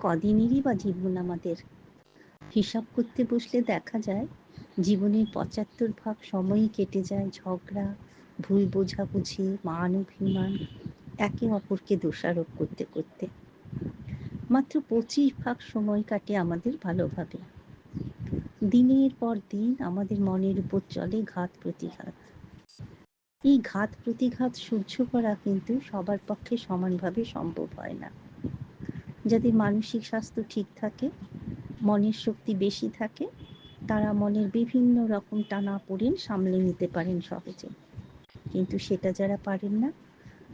কদিনেরই বা জীবন আমাদের? হিসাব করতে বসলে দেখা যায়, জীবনের পঁচাত্তর ভাগ সময়ই কেটে যায় ঝগড়া, ভুল বোঝাবুঝি মান অভিমান একে অপরকে দোষারোপ করতে করতে। মাত্র পঁচিশ ভাগ সময় কাটে আমাদের ভালোভাবে। দিনের পর দিন আমাদের মনের উপর চলে ঘাত প্রতিঘাত। এই ঘাত প্রতিঘাত সহ্য করা কিন্তু সবার পক্ষে সমানভাবে সম্ভব হয় না। যাদের মানসিক স্বাস্থ্য ঠিক থাকে, মনের শক্তি বেশি থাকে, তারা মনের বিভিন্ন রকম টানা পড়েন সামলে নিতে পারেন সহজে। কিন্তু সেটা যারা পারেন না,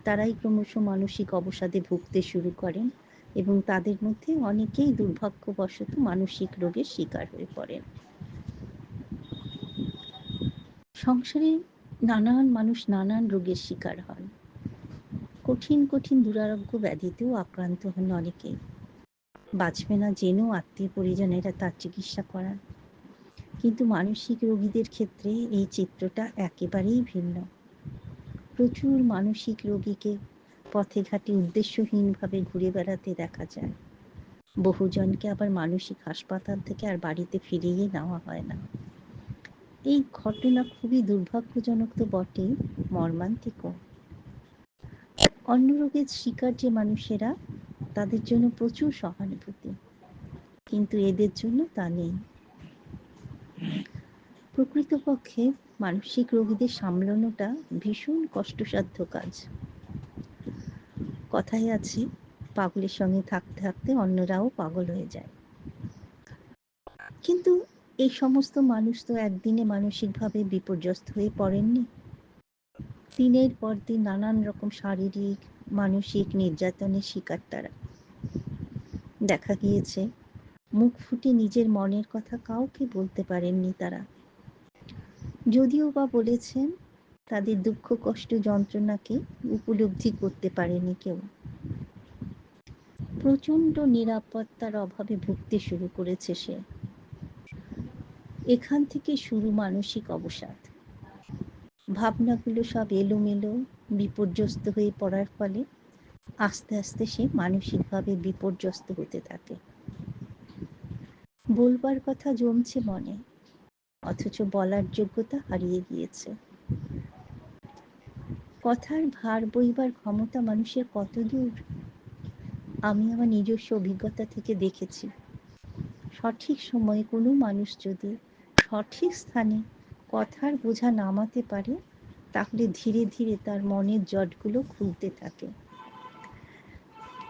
তারাই ক্রমশ মানসিক অবসাদে ভুগতে শুরু করেন এবং তাদের মধ্যে অনেকেই দুর্ভাগ্যবশত মানসিক রোগের শিকার হয়ে পড়েন। সংসারে নানান মানুষ নানান রোগের শিকার হন। কঠিন কঠিন দুরারোগ্য ব্যাধিতেও আক্রান্ত হন অনেকেই। বাঁচবে না জেনেও আত্মীয় পরিজনেরা তার চিকিৎসা করান কিন্তু মানসিক রোগীদের ক্ষেত্রে এই চিত্রটা একেবারেই ভিন্ন। প্রচুর মানসিক রোগীকে পথে ঘাটে উদ্দেশ্যহীনভাবে ঘুরে বেড়াতে দেখা যায়। বহুজনকে আবার মানসিক হাসপাতাল থেকে আর বাড়িতে ফিরিয়ে নেওয়া হয় না। এই ঘটনা খুবই দুর্ভাগ্যজনক তো বটেই, মর্মান্তিকও। অন্য রোগের শিকার যে মানুষেরা, তাদের জন্য প্রচুর সহানুভূতি। কিন্তু এদের জন্য তা নেই। প্রকৃতপক্ষে মানসিক রোগীদের সামলানোটা ভীষণ কষ্টসাধ্য কাজ। কথায় আছে, পাগলের সঙ্গে থাকতে থাকতে অন্যরাও পাগল হয়ে যায়। কিন্তু এই সমস্ত মানুষ তো একদিনে মানসিকভাবে বিপর্যস্ত হয়ে পড়েননি। দিনের পর দিন নানান রকম শারীরিক, মানসিক নির্যাতনের শিকার তারা। দেখা গিয়েছে, মুখ ফুটে নিজের মনের কথা কাউকে বলতে পারেননি তারা। যদিও বা বলেছেন, তাদের দুঃখ, কষ্ট, যন্ত্রণাকে উপলব্ধি করতে পারেনি কেউ। প্রচণ্ড নিরাপত্তার অভাবে ভুগতে শুরু করেছে সে। এখান থেকে শুরু মানসিক অবসাদ। ভাবনাগুলো সব এলোমেলো, বিপর্যস্ত হয়ে পড়ার ফলে আস্তে আস্তে সে মানসিকভাবে বিপর্যস্ত হতে থাকে। বলবার কথা জমছে মনে, অথচ বলার যোগ্যতা হারিয়ে গিয়েছে। কথার ভার বইবার ক্ষমতা মানুষের কত দূর আমি আমার নিজস্ব অভিজ্ঞতা থেকে দেখেছি। সঠিক সময়ে কোনো মানুষ যদি সঠিক স্থানে কথার বোঝা নামাতে পারে তাহলে ধীরে ধীরে তার মনের জটগুলো খুলতে থাকে।